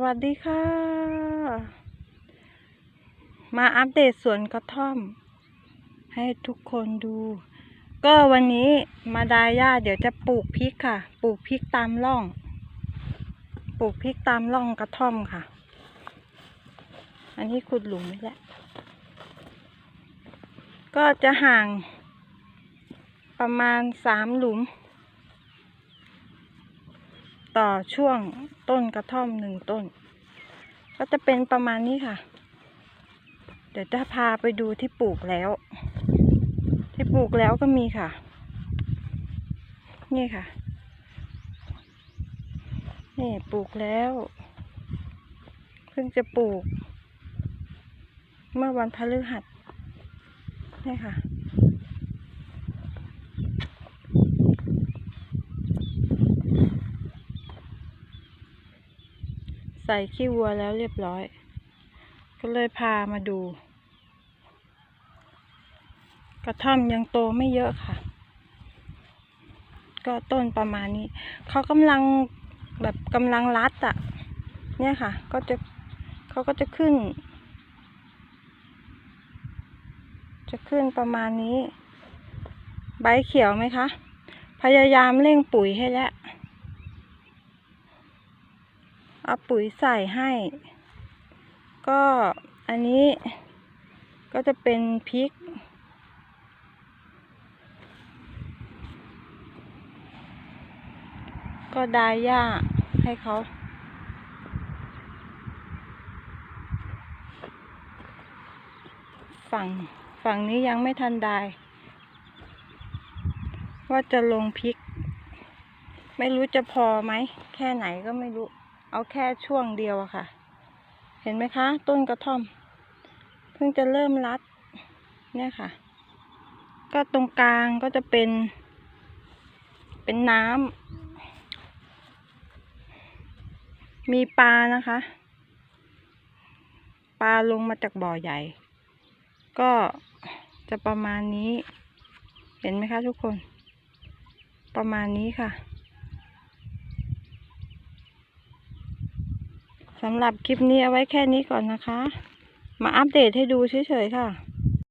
วัสดีค่ะ มาอัปเดตสวนกระท่อม ให้ทุกคนดู ก็วันนี้มาดาย่าเดี๋ยวจะปลูกพริกค่ะ ปลูกพริกตามร่อง ปลูกพริกตามร่องกระท่อมค่ะ อันนี้ขุดหลุมนี่แหละ ก็จะห่างประมาณสามหลุม ต่อช่วงต้นกระท่อมหนึ่งต้น ก็จะเป็นประมาณนี้ค่ะ เดี๋ยวจะพาไปดูที่ปลูกแล้ว ที่ปลูกแล้วก็มีค่ะ นี่ค่ะ นี่ปลูกแล้ว เพิ่งจะปลูก เมื่อวันพฤหัสนี่ค่ะ ใส่ขี้วัวแล้วเรียบร้อย ก็เลยพามาดู กระท่อมยังโตไม่เยอะค่ะ ก็ต้นประมาณนี้ เขากำลังแบบกำลังรัดอะ่ะ เนี่ยค่ะ ก็จะเขาก็จะขึ้น จะขึ้นประมาณนี้ ใบเขียวไหมคะ พยายามเร่งปุ๋ยให้แล้ว เอาปุ๋ยใส่ให้ ก็อันนี้ก็จะเป็นพริก ก็ดายหญ้าให้เขาฝั่งฝั่งนี้ยังไม่ทันได้ ว่าจะลงพริก ไม่รู้จะพอไหม แค่ไหนก็ไม่รู้ เอาแค่ช่วงเดียวอะค่ะ เห็นไหมคะ ต้นกระท่อม เพิ่งจะเริ่มรัด เนี่ยค่ะ ก็ตรงกลางก็จะเป็น เป็นน้ำมีปลานะคะ ปลาลงมาจากบ่อใหญ่ ก็จะประมาณนี้ เห็นไหมคะทุกคน ประมาณนี้ค่ะ สำหรับคลิปนี้เอาไว้แค่นี้ก่อนนะคะ มาอัปเดตให้ดูเฉยๆค่ะ